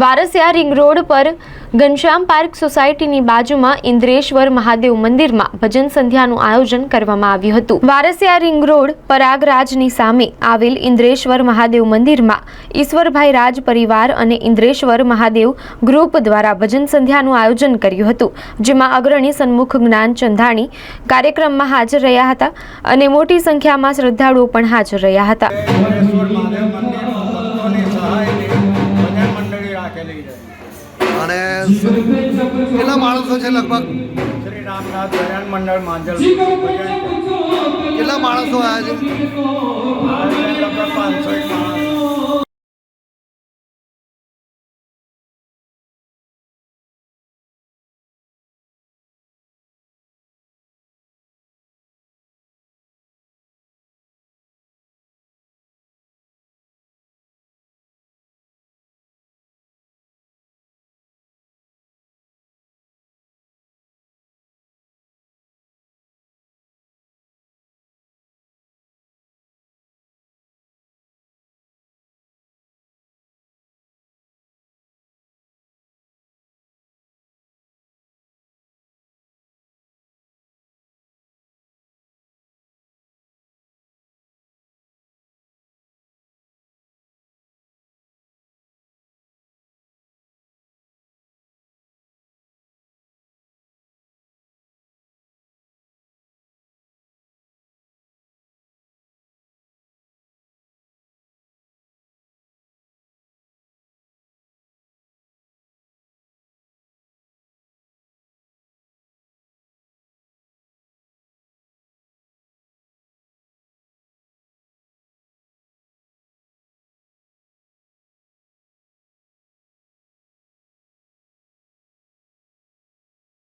Varasiya ring road પર Ghanshyam park સોસાયટીની બાજુમાં ઇન્દ્રેશ્વર મહાદેવ મંદિરમાં ભજન સંધ્યાનું આયોજન કરવામાં આવ્યું હતું. વારસિયા રિંગ રોડ પરાગરાજની સામે આવેલ ઇન્દ્રેશ્વર મહાદેવ મંદિરમાં ઈશ્વરભાઈ રાજ પરિવાર અને ઇન્દ્રેશ્વર મહાદેવ ગ્રુપ દ્વારા ભજન સંધ્યાનું આયોજન કર્યું હતું, જેમાં અગ્રણી સન્મુખ જ્ઞાન ચંદાણી કાર્યક્રમમાં હાજર રહ્યા હતા અને મોટી સંખ્યામાં શ્રદ્ધાળુઓ પણ હાજર રહ્યા હતા. અને કેટલા માણસો છે લગભગ? શ્રી રામનાથ ભજન મંડળ માંજલ કેટલા માણસો આવ્યા છે?